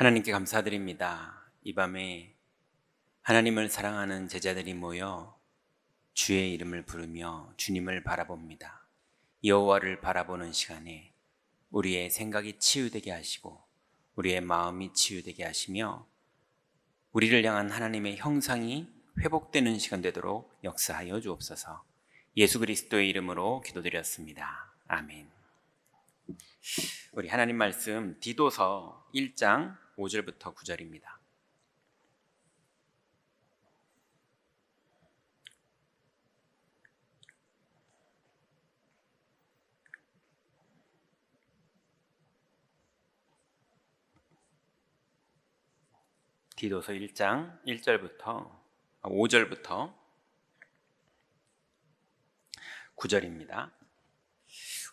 하나님께 감사드립니다. 이 밤에 하나님을 사랑하는 제자들이 모여 주의 이름을 부르며 주님을 바라봅니다. 여호와를 바라보는 시간에 우리의 생각이 치유되게 하시고 우리의 마음이 치유되게 하시며 우리를 향한 하나님의 형상이 회복되는 시간 되도록 역사하여 주옵소서. 예수 그리스도의 이름으로 기도드렸습니다. 아멘. 우리 하나님 말씀 디도서 1장 5절부터 9절입니다. 디도서 1장 1절부터 5절부터 9절입니다.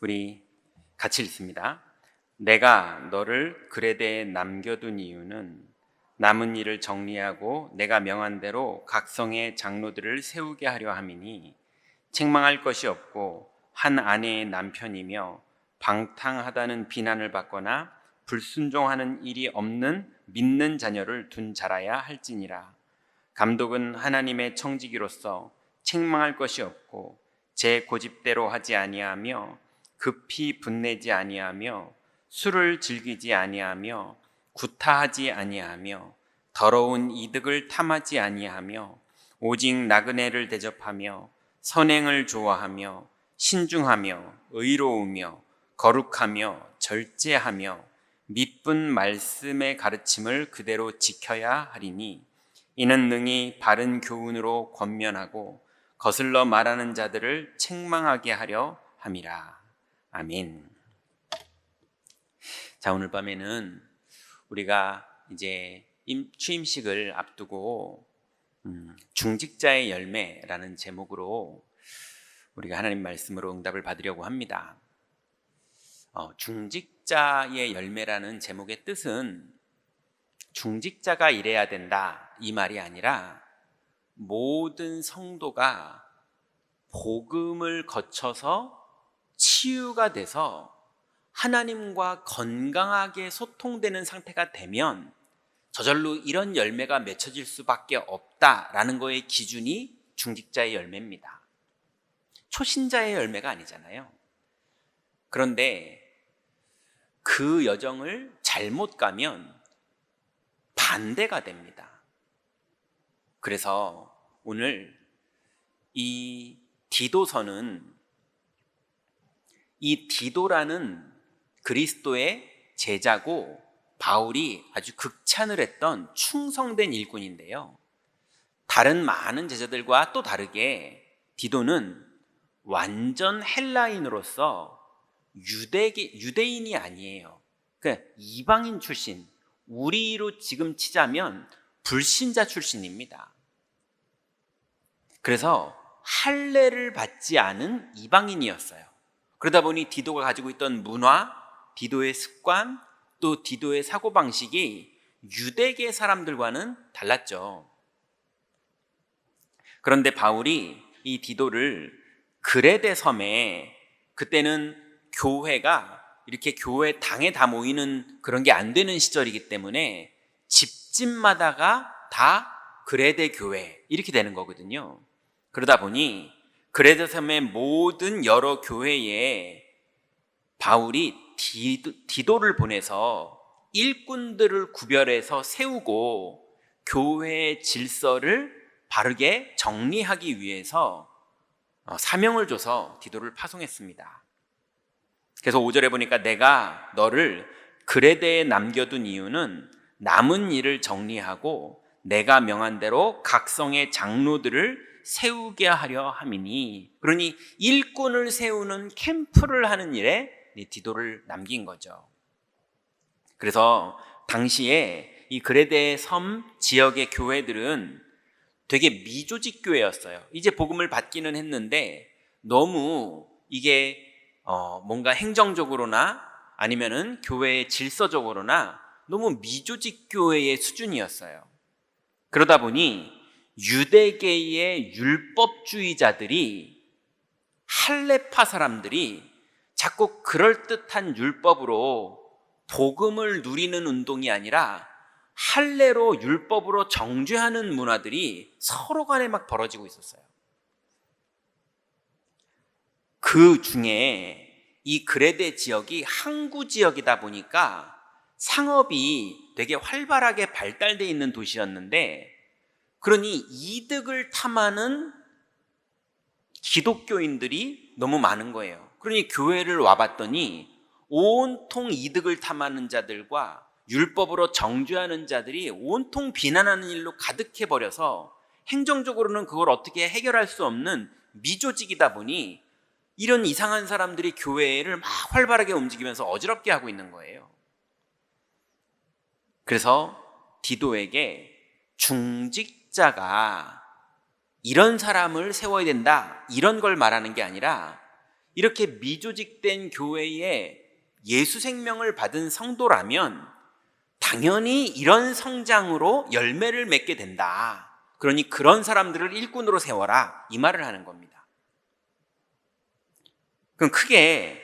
우리 같이 읽습니다. 내가 너를 그레데에 남겨둔 이유는 남은 일을 정리하고 내가 명한 대로 각성의 장로들을 세우게 하려 함이니 책망할 것이 없고 한 아내의 남편이며 방탕하다는 비난을 받거나 불순종하는 일이 없는 믿는 자녀를 둔 자라야 할지니라. 감독은 하나님의 청지기로서 책망할 것이 없고 제 고집대로 하지 아니하며 급히 분내지 아니하며 술을 즐기지 아니하며 구타하지 아니하며 더러운 이득을 탐하지 아니하며 오직 나그네를 대접하며 선행을 좋아하며 신중하며 의로우며 거룩하며 절제하며 믿분 말씀의 가르침을 그대로 지켜야 하리니 이는 능히 바른 교훈으로 권면하고 거슬러 말하는 자들을 책망하게 하려 함이라. 아멘. 자, 오늘 밤에는 우리가 이제 취임식을 앞두고 음, 중직자의 열매라는 제목으로 우리가 하나님 말씀으로 응답을 받으려고 합니다. 어, 중직자의 열매라는 제목의 뜻은 중직자가 이래야 된다 이 말이 아니라 모든 성도가 복음을 거쳐서 치유가 돼서 하나님과 건강하게 소통되는 상태가 되면 저절로 이런 열매가 맺혀질 수밖에 없다라는 거의 기준이 중직자의 열매입니다. 초신자의 열매가 아니잖아요. 그런데 그 여정을 잘못 가면 반대가 됩니다. 그래서 오늘 이 디도서는 이 디도라는 그리스도의 제자고 바울이 아주 극찬을 했던 충성된 일꾼인데요. 다른 많은 제자들과 또 다르게 디도는 완전 헬라인으로서 유대 유대인이 아니에요. 그 이방인 출신, 우리로 지금 치자면 불신자 출신입니다. 그래서 할례를 받지 않은 이방인이었어요. 그러다 보니 디도가 가지고 있던 문화, 디도의 습관, 또 디도의 사고방식이 유대계 사람들과는 달랐죠. 그런데 바울이 이 디도를 그레데 섬에 그때는 교회가 이렇게 교회 당에 다 모이는 그런 게 안 되는 시절이기 때문에 집집마다가 다 그레데 교회 이렇게 되는 거거든요. 그러다 보니 그레데 섬의 모든 여러 교회에 바울이 디도, 를 보내서 일꾼들을 구별해서 세우고 교회의 질서를 바르게 정리하기 위해서 어, 사명을 줘서 디도를 파송했습니다. 그래서 5절에 보니까 내가 너를 그레데에 남겨둔 이유는 남은 일을 정리하고 내가 명한 대로 각성의 장로들을 세우게 하려 함이니 그러니 일꾼을 세우는 캠프를 하는 일에 디도를 남긴 거죠. 그래서 당시에 이 그레데 섬 지역의 교회들은 되게 미조직 교회였어요. 이제 복음을 받기는 했는데 너무 이게 어 뭔가 행정적으로나 아니면은 교회의 질서적으로나 너무 미조직 교회의 수준이었어요. 그러다 보니 유대계의 율법주의자들이 할레파 사람들이 자꾸 그럴듯한 율법으로 복음을 누리는 운동이 아니라 할례로 율법으로 정죄하는 문화들이 서로 간에 막 벌어지고 있었어요. 그 중에 이 그레데 지역이 항구 지역이다 보니까 상업이 되게 활발하게 발달돼 있는 도시였는데 그러니 이득을 탐하는 기독교인들이 너무 많은 거예요. 그러니 교회를 와봤더니 온통 이득을 탐하는 자들과 율법으로 정죄하는 자들이 온통 비난하는 일로 가득해 버려서 행정적으로는 그걸 어떻게 해결할 수 없는 미조직이다 보니 이런 이상한 사람들이 교회를 막 활발하게 움직이면서 어지럽게 하고 있는 거예요. 그래서 디도에게 중직자가 이런 사람을 세워야 된다. 이런 걸 말하는 게 아니라 이렇게 미조직된 교회에 예수 생명을 받은 성도라면 당연히 이런 성장으로 열매를 맺게 된다. 그러니 그런 사람들을 일꾼으로 세워라. 이 말을 하는 겁니다. 그럼 크게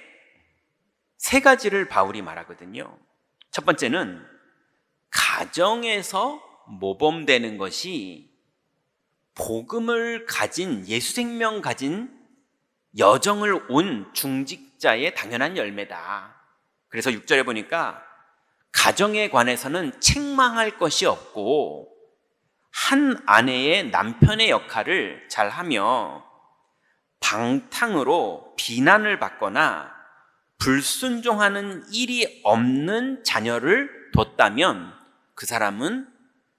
세 가지를 바울이 말하거든요. 첫 번째는 가정에서 모범되는 것이 복음을 가진 예수 생명 가진 여정을 온 중직자의 당연한 열매다. 그래서 6절에 보니까 가정에 관해서는 책망할 것이 없고 한 아내의 남편의 역할을 잘 하며 방탕으로 비난을 받거나 불순종하는 일이 없는 자녀를 뒀다면 그 사람은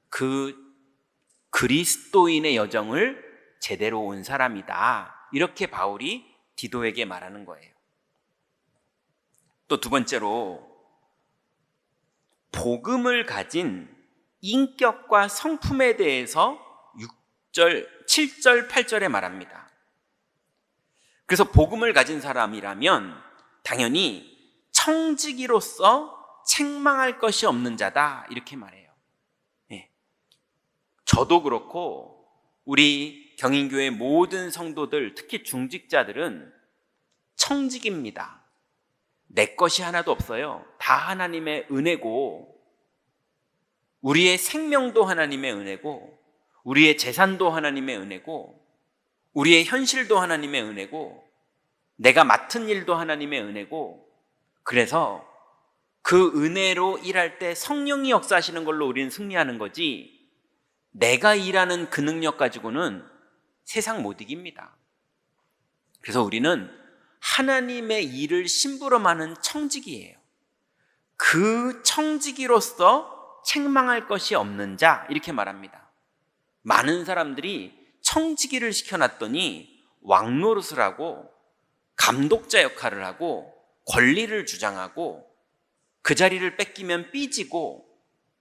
그 그리스도인의 여정을 제대로 온 사람이다. 이렇게 바울이 디도에게 말하는 거예요. 또 두 번째로 복음을 가진 인격과 성품에 대해서 6절, 7절, 8절에 말합니다. 그래서 복음을 가진 사람이라면 당연히 청지기로서 책망할 것이 없는 자다. 이렇게 말해요. 예. 저도 그렇고 우리 경인교회 모든 성도들, 특히 중직자들은 청직입니다. 내 것이 하나도 없어요. 다 하나님의 은혜고, 우리의 생명도 하나님의 은혜고, 우리의 재산도 하나님의 은혜고, 우리의 현실도 하나님의 은혜고, 내가 맡은 일도 하나님의 은혜고, 그래서 그 은혜로 일할 때 성령이 역사하시는 걸로 우리는 승리하는 거지, 내가 일하는 그 능력 가지고는 세상 못 이깁니다. 그래서 우리는 하나님의 일을 심부름하는 청지기예요. 그 청지기로서 책망할 것이 없는 자 이렇게 말합니다. 많은 사람들이 청지기를 시켜놨더니 왕노릇을 하고 감독자 역할을 하고 권리를 주장하고 그 자리를 뺏기면 삐지고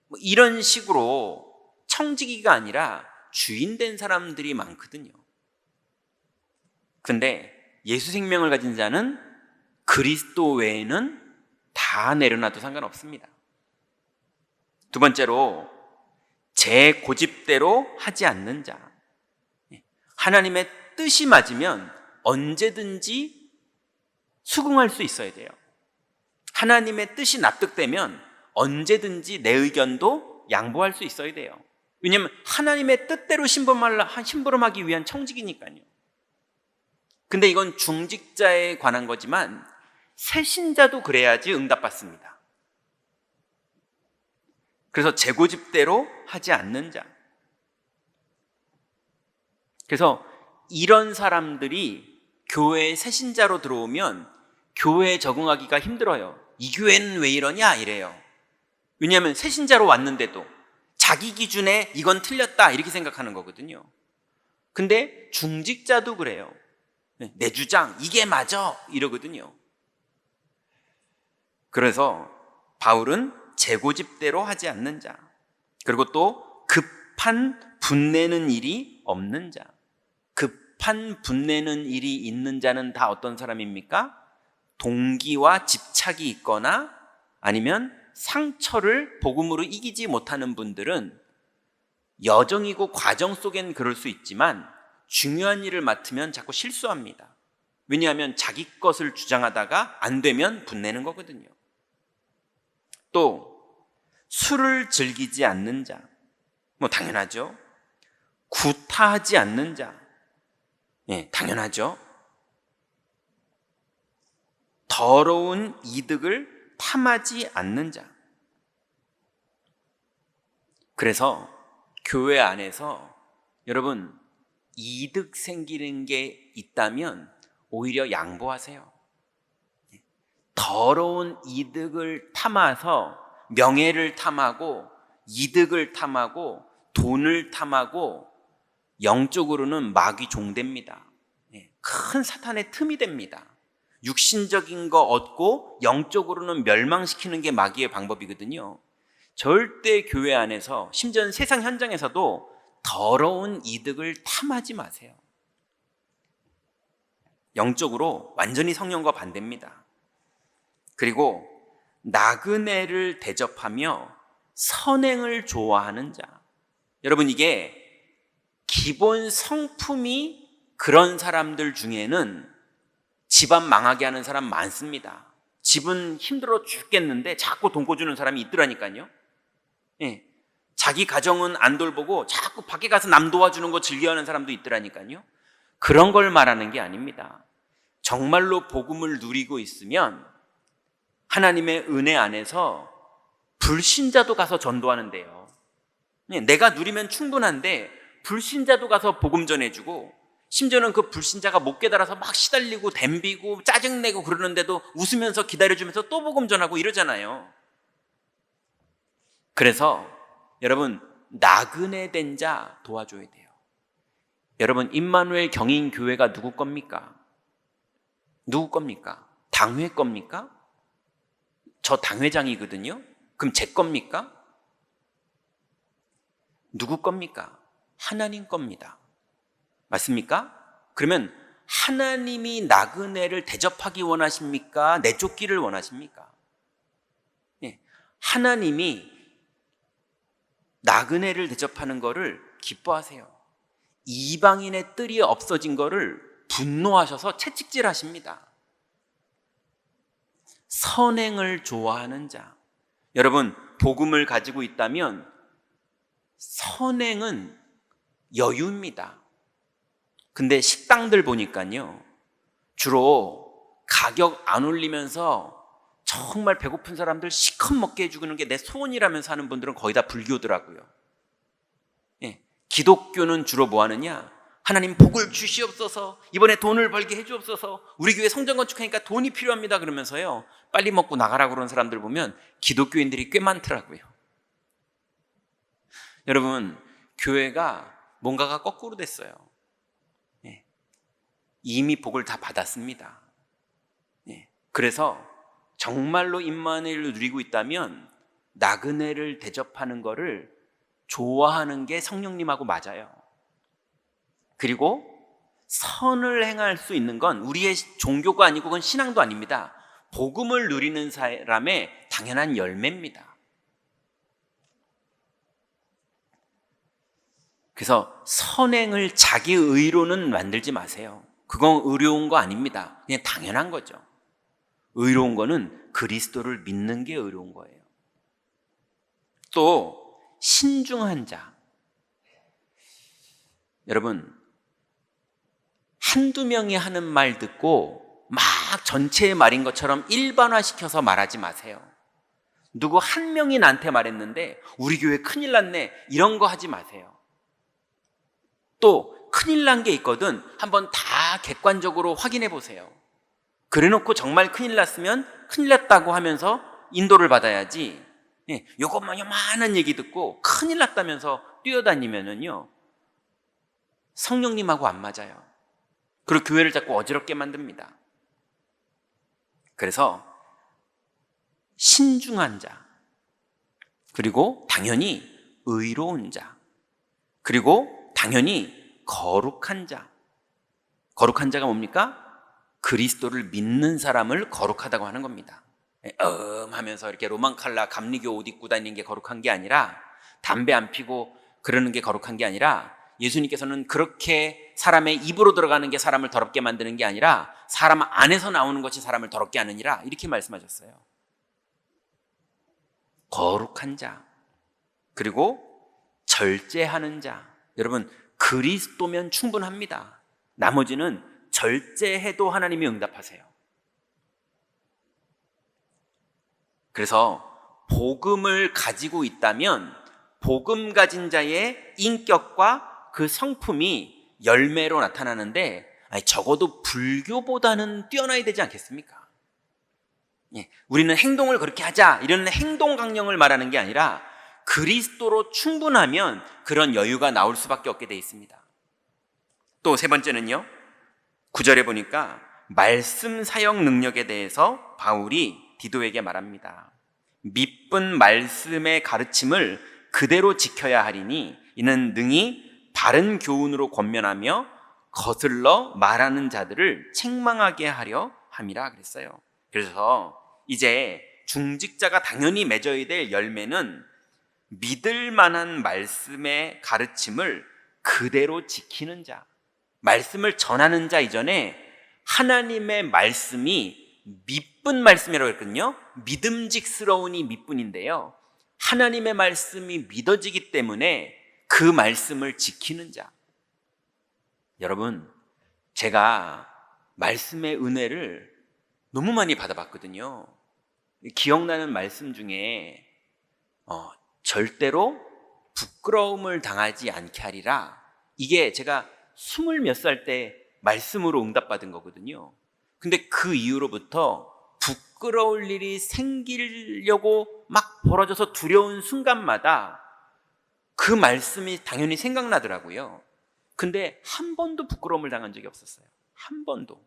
뭐 이런 식으로 청지기가 아니라 주인 된 사람들이 많거든요. 근데 예수 생명을 가진 자는 그리스도 외에는 다 내려놔도 상관없습니다. 두 번째로 제 고집대로 하지 않는 자. 하나님의 뜻이 맞으면 언제든지 수긍할 수 있어야 돼요. 하나님의 뜻이 납득되면 언제든지 내 의견도 양보할 수 있어야 돼요. 왜냐하면 하나님의 뜻대로 심부름하기 위한 청직이니까요. 근데 이건 중직자에 관한 거지만 새신자도 그래야지 응답받습니다. 그래서 재고집대로 하지 않는 자. 그래서 이런 사람들이 교회에 새신자로 들어오면 교회에 적응하기가 힘들어요. 이 교회는 왜 이러냐? 이래요. 왜냐하면 새신자로 왔는데도 자기 기준에 이건 틀렸다 이렇게 생각하는 거거든요. 근데 중직자도 그래요. 내 주장 이게 맞아 이러거든요. 그래서 바울은 재고집대로 하지 않는 자. 그리고 또 급한 분내는 일이 없는 자. 급한 분내는 일이 있는 자는 다 어떤 사람입니까? 동기와 집착이 있거나 아니면 상처를 복음으로 이기지 못하는 분들은 여정이고 과정 속엔 그럴 수 있지만 중요한 일을 맡으면 자꾸 실수합니다. 왜냐하면 자기 것을 주장하다가 안 되면 분내는 거거든요. 또 술을 즐기지 않는 자. 뭐 당연하죠. 구타하지 않는 자. 예, 당연하죠. 더러운 이득을 탐하지 않는 자. 그래서 교회 안에서 여러분 이득 생기는 게 있다면 오히려 양보하세요. 더러운 이득을 탐해서 명예를 탐하고 이득을 탐하고 돈을 탐하고 영적으로는 마귀 종됩니다. 예, 큰 사탄의 틈이 됩니다. 육신적인 거 얻고 영적으로는 멸망시키는 게 마귀의 방법이거든요. 절대 교회 안에서 심지어 세상 현장에서도 더러운 이득을 탐하지 마세요. 영적으로 완전히 성령과 반대입니다. 그리고 나그네를 대접하며 선행을 좋아하는 자. 여러분 이게 기본 성품이 그런 사람들 중에는 집안 망하게 하는 사람 많습니다. 집은 힘들어 죽겠는데 자꾸 돈 꿔주는 사람이 있더라니까요. 예. 자기 가정은 안 돌보고 자꾸 밖에 가서 남 도와주는 거 즐겨하는 사람도 있더라니까요. 그런 걸 말하는 게 아닙니다. 정말로 복음을 누리고 있으면 하나님의 은혜 안에서 불신자도 가서 전도하는데요. 예, 내가 누리면 충분한데 불신자도 가서 복음 전해주고 심지어는 그 불신자가 못 깨달아서 막 시달리고 댐비고 짜증내고 그러는데도 웃으면서 기다려주면서 또 복음 전하고 이러잖아요. 그래서 여러분 나그네 된 자 도와줘야 돼요. 여러분 임마누엘 경인 교회가 누구 겁니까? 누구 겁니까? 당회 겁니까? 저 당회장이거든요. 그럼 제 겁니까? 누구 겁니까? 하나님 겁니다. 맞습니까? 그러면 하나님이 나그네를 대접하기 원하십니까? 내쫓기를 원하십니까? 예, 하나님이 나그네를 대접하는 것을 기뻐하세요. 이방인의 뜰이 없어진 것을 분노하셔서 채찍질 하십니다. 선행을 좋아하는 자. 여러분, 복음을 가지고 있다면 선행은 여유입니다. 근데 식당들 보니까요. 주로 가격 안 올리면서 정말 배고픈 사람들 시컷 먹게 해주는 게 내 소원이라면서 하는 분들은 거의 다 불교더라고요. 예, 기독교는 주로 뭐 하느냐? 하나님 복을 주시옵소서, 이번에 돈을 벌게 해주옵소서, 우리 교회 성전 건축하니까 돈이 필요합니다. 그러면서요, 빨리 먹고 나가라고 그러는 사람들 보면 기독교인들이 꽤 많더라고요. 여러분, 교회가 뭔가가 거꾸로 됐어요. 예, 이미 복을 다 받았습니다. 예, 그래서 정말로 임마누엘을 누리고 있다면 나그네를 대접하는 것을 좋아하는 게 성령님하고 맞아요. 그리고 선을 행할 수 있는 건 우리의 종교가 아니고 그건 신앙도 아닙니다. 복음을 누리는 사람의 당연한 열매입니다. 그래서 선행을 자기 의로는 만들지 마세요. 그건 의로운 거 아닙니다. 그냥 당연한 거죠. 의로운 거는 그리스도를 믿는 게 의로운 거예요. 또 신중한 자. 여러분 한두 명이 하는 말 듣고 막 전체의 말인 것처럼 일반화시켜서 말하지 마세요. 누구 한 명이 나한테 말했는데 우리 교회 큰일 났네. 이런 거 하지 마세요. 또 큰일 난 게 있거든. 한번 다 객관적으로 확인해 보세요. 그래 놓고 정말 큰일 났으면 큰일 났다고 하면서 인도를 받아야지. 예, 요것만 요만한 얘기 듣고 큰일 났다면서 뛰어다니면은요. 성령님하고 안 맞아요. 그리고 교회를 자꾸 어지럽게 만듭니다. 그래서 신중한 자, 그리고 당연히 의로운 자, 그리고 당연히 거룩한 자. 거룩한 자가 뭡니까? 그리스도를 믿는 사람을 거룩하다고 하는 겁니다. 음 하면서 이렇게 로망칼라 감리교 옷 입고 다니는 게 거룩한 게 아니라 담배 안 피고 그러는 게 거룩한 게 아니라 예수님께서는 그렇게 사람의 입으로 들어가는 게 사람을 더럽게 만드는 게 아니라 사람 안에서 나오는 것이 사람을 더럽게 하느니라 이렇게 말씀하셨어요. 거룩한 자, 그리고 절제하는 자. 여러분, 그리스도면 충분합니다. 나머지는 절제해도 하나님이 응답하세요. 그래서 복음을 가지고 있다면 복음 가진 자의 인격과 그 성품이 열매로 나타나는데 아니, 적어도 불교보다는 뛰어나야 되지 않겠습니까? 예, 우리는 행동을 그렇게 하자 이런 행동 강령을 말하는 게 아니라 그리스도로 충분하면 그런 여유가 나올 수밖에 없게 돼 있습니다. 또 세 번째는요. 구절에 보니까 말씀 사용 능력에 대해서 바울이 디도에게 말합니다. 밑분 말씀의 가르침을 그대로 지켜야 하리니 이는 능히 바른 교훈으로 권면하며 거슬러 말하는 자들을 책망하게 하려 함이라 그랬어요. 그래서 이제 중직자가 당연히 맺어야 될 열매는 믿을 만한 말씀의 가르침을 그대로 지키는 자, 말씀을 전하는 자 이전에 하나님의 말씀이 믿분 말씀이라고 했거든요. 믿음직스러우니 믿분인데요. 하나님의 말씀이 믿어지기 때문에 그 말씀을 지키는 자. 여러분, 제가 말씀의 은혜를 너무 많이 받아봤거든요. 기억나는 말씀 중에 어, 절대로 부끄러움을 당하지 않게 하리라. 이게 제가 스물 몇 살 때 말씀으로 응답받은 거거든요. 근데 그 이후로부터 부끄러울 일이 생기려고 막 벌어져서 두려운 순간마다 그 말씀이 당연히 생각나더라고요. 근데 한 번도 부끄러움을 당한 적이 없었어요. 한 번도.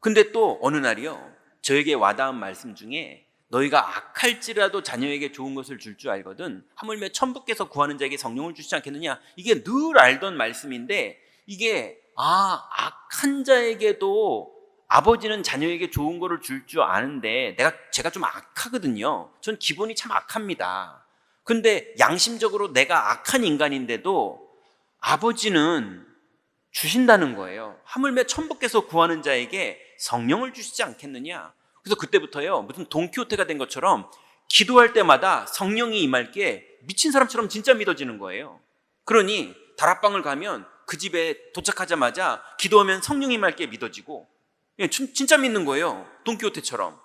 근데 또 어느 날이요. 저에게 와닿은 말씀 중에 너희가 악할지라도 자녀에게 좋은 것을 줄줄 알거든. 하물며 천부께서 구하는 자에게 성령을 주시지 않겠느냐? 이게 늘 알던 말씀인데 이게 아 악한 자에게도 아버지는 자녀에게 좋은 거를 줄줄 아는데 내가 제가 좀 악하거든요. 전 기본이 참 악합니다. 근데 양심적으로 내가 악한 인간인데도 아버지는 주신다는 거예요. 하물며 천부께서 구하는 자에게 성령을 주시지 않겠느냐 그래서 그때부터요, 무슨 동키호테가 된 것처럼 기도할 때마다 성령이 임할 게 미친 사람처럼 진짜 믿어지는 거예요. 그러니 다락방을 가면 그 집에 도착하자마자 기도하면 성령이 임할 게 믿어지고, 예, 진짜 믿는 거예요. 동키호테처럼.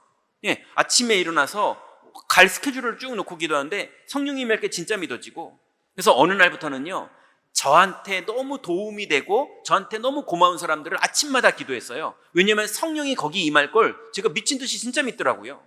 예, 아침에 일어나서 갈 스케줄을 쭉 놓고 기도하는데 성령이 임할 게 진짜 믿어지고, 그래서 어느 날부터는요, 저한테 너무 도움이 되고 저한테 너무 고마운 사람들을 아침마다 기도했어요. 왜냐하면 성령이 거기 임할 걸 제가 미친 듯이 진짜 믿더라고요.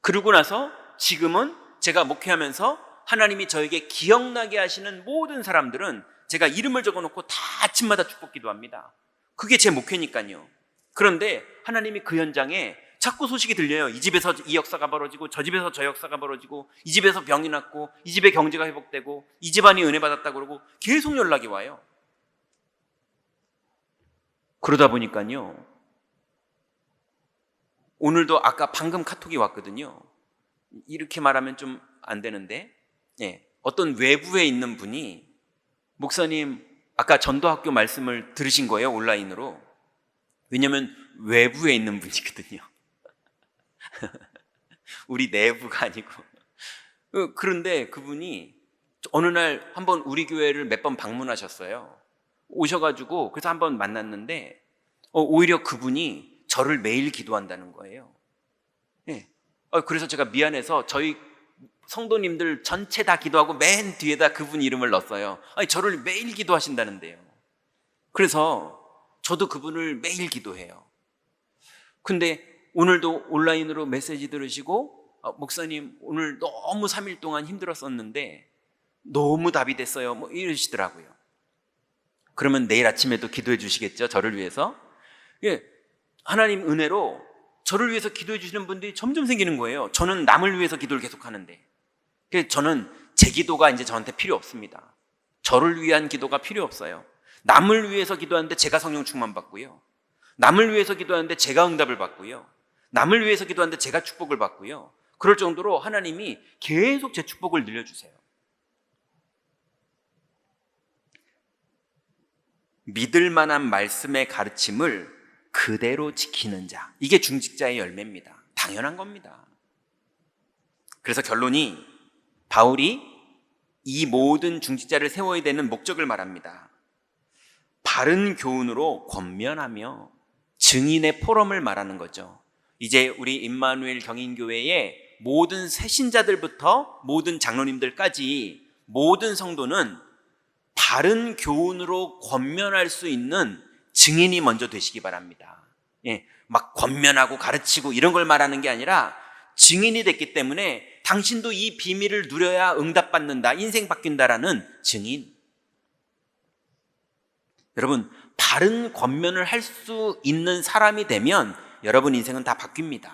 그러고 나서 지금은 제가 목회하면서 하나님이 저에게 기억나게 하시는 모든 사람들은 제가 이름을 적어 놓고 다 아침마다 축복 기도합니다. 그게 제 목회니까요. 그런데 하나님이 그 현장에 자꾸 소식이 들려요. 이 집에서 이 역사가 벌어지고 저 집에서 저 역사가 벌어지고 이 집에서 병이 났고 이 집의 경제가 회복되고 이 집안이 은혜 받았다 그러고 계속 연락이 와요. 그러다 보니까요. 오늘도 아까 방금 카톡이 왔거든요. 이렇게 말하면 좀 안 되는데, 예, 어떤 외부에 있는 분이 목사님 아까 전도학교 말씀을 들으신 거예요 온라인으로. 왜냐하면 외부에 있는 분이거든요. 우리 내부가 아니고. 어, 그런데 그분이 어느 날 한번 우리 교회를 몇 번 방문하셨어요. 오셔가지고 그래서 한번 만났는데 어, 오히려 그분이 저를 매일 기도한다는 거예요. 네. 그래서 제가 미안해서 저희 성도님들 전체 다 기도하고 맨 뒤에다 그분 이름을 넣었어요. 아니, 저를 매일 기도하신다는데요. 그래서 저도 그분을 매일 기도해요. 근데 오늘도 온라인으로 메시지 들으시고 어, 목사님 오늘 너무 3일 동안 힘들었었는데 너무 답이 됐어요. 뭐 이러시더라고요. 그러면 내일 아침에도 기도해 주시겠죠? 저를 위해서. 예, 하나님 은혜로 저를 위해서 기도해 주시는 분들이 점점 생기는 거예요. 저는 남을 위해서 기도를 계속 하는데. 저는 제 기도가 이제 저한테 필요 없습니다. 저를 위한 기도가 필요 없어요. 남을 위해서 기도하는데 제가 성령 충만 받고요. 남을 위해서 기도하는데 제가 응답을 받고요. 남을 위해서 기도하는데 제가 축복을 받고요. 그럴 정도로 하나님이 계속 제 축복을 늘려주세요. 믿을 만한 말씀의 가르침을 그대로 지키는 자. 이게 중직자의 열매입니다. 당연한 겁니다. 그래서 결론이 바울이 이 모든 중직자를 세워야 되는 목적을 말합니다. 바른 교훈으로 권면하며 증인의 포럼을 말하는 거죠. 이제 우리 임마누엘 경인교회의 모든 새신자들부터 모든 장로님들까지 모든 성도는 바른 교훈으로 권면할 수 있는 증인이 먼저 되시기 바랍니다. 예, 막 권면하고 가르치고 이런 걸 말하는 게 아니라 증인이 됐기 때문에 당신도 이 비밀을 누려야 응답받는다, 인생 바뀐다라는 증인. 여러분, 바른 권면을 할 수 있는 사람이 되면 여러분 인생은 다 바뀝니다.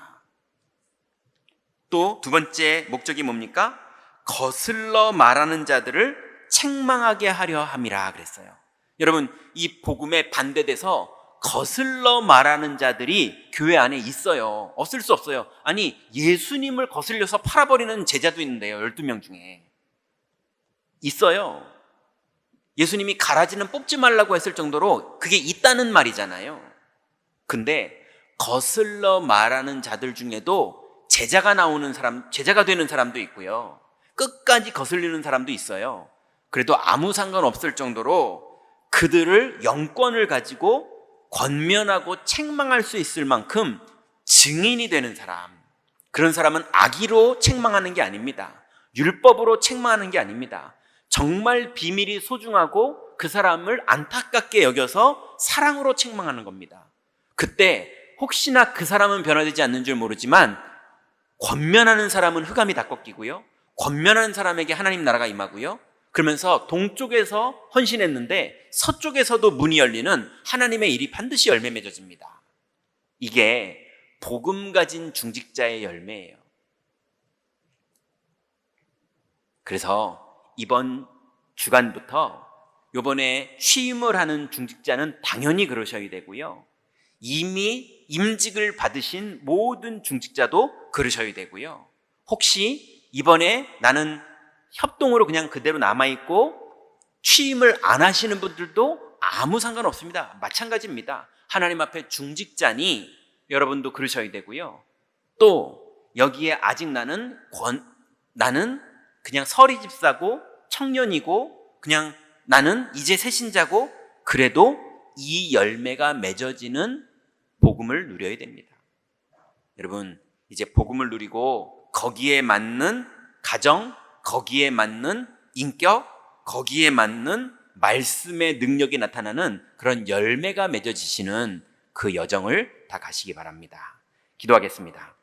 또 두 번째 목적이 뭡니까? 거슬러 말하는 자들을 책망하게 하려 함이라 그랬어요. 여러분, 이 복음에 반대돼서 거슬러 말하는 자들이 교회 안에 있어요. 없을 수 없어요. 아니, 예수님을 거슬려서 팔아버리는 제자도 있는데요. 12명 중에. 있어요. 예수님이 가라지는 뽑지 말라고 했을 정도로 그게 있다는 말이잖아요. 근데 거슬러 말하는 자들 중에도 제자가 나오는 사람, 제자가 되는 사람도 있고요. 끝까지 거슬리는 사람도 있어요. 그래도 아무 상관없을 정도로 그들을 영권을 가지고 권면하고 책망할 수 있을 만큼 증인이 되는 사람. 그런 사람은 악의로 책망하는 게 아닙니다. 율법으로 책망하는 게 아닙니다. 정말 비밀이 소중하고 그 사람을 안타깝게 여겨서 사랑으로 책망하는 겁니다. 그때 혹시나 그 사람은 변화되지 않는 줄 모르지만 권면하는 사람은 흑암이 다 꺾이고요. 권면하는 사람에게 하나님 나라가 임하고요. 그러면서 동쪽에서 헌신했는데 서쪽에서도 문이 열리는 하나님의 일이 반드시 열매 맺어집니다. 이게 복음 가진 중직자의 열매예요. 그래서 이번 주간부터 요번에 취임을 하는 중직자는 당연히 그러셔야 되고요. 이미 임직을 받으신 모든 중직자도 그러셔야 되고요. 혹시 이번에 나는 협동으로 그냥 그대로 남아있고 취임을 안 하시는 분들도 아무 상관없습니다. 마찬가지입니다. 하나님 앞에 중직자니 여러분도 그러셔야 되고요. 또 여기에 아직 나는 권, 나는 그냥 서리 집사고 청년이고 그냥 나는 이제 새신자고 그래도 이 열매가 맺어지는 복음을 누려야 됩니다. 여러분, 이제 복음을 누리고 거기에 맞는 가정, 거기에 맞는 인격, 거기에 맞는 말씀의 능력이 나타나는 그런 열매가 맺어지시는 그 여정을 다 가시기 바랍니다. 기도하겠습니다.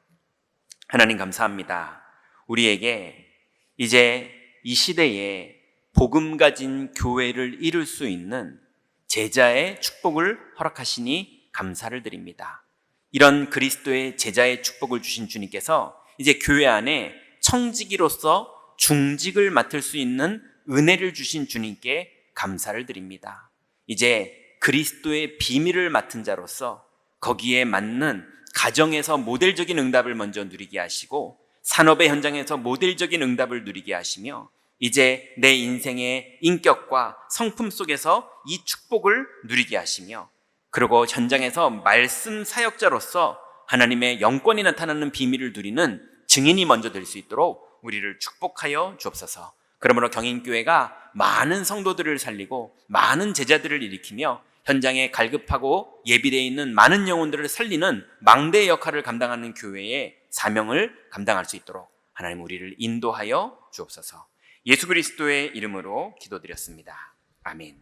하나님 감사합니다. 우리에게 이제 이 시대에 복음 가진 교회를 이룰 수 있는 제자의 축복을 허락하시니 감사를 드립니다. 이런 그리스도의 제자의 축복을 주신 주님께서 이제 교회 안에 청지기로서 중직을 맡을 수 있는 은혜를 주신 주님께 감사를 드립니다. 이제 그리스도의 비밀을 맡은 자로서 거기에 맞는 가정에서 모델적인 응답을 먼저 누리게 하시고 산업의 현장에서 모델적인 응답을 누리게 하시며 이제 내 인생의 인격과 성품 속에서 이 축복을 누리게 하시며 그리고 현장에서 말씀 사역자로서 하나님의 영권이 나타나는 비밀을 누리는 증인이 먼저 될 수 있도록 우리를 축복하여 주옵소서. 그러므로 경인교회가 많은 성도들을 살리고 많은 제자들을 일으키며 현장에 갈급하고 예비되어 있는 많은 영혼들을 살리는 망대의 역할을 감당하는 교회의 사명을 감당할 수 있도록 하나님 우리를 인도하여 주옵소서. 예수 그리스도의 이름으로 기도드렸습니다. 아멘.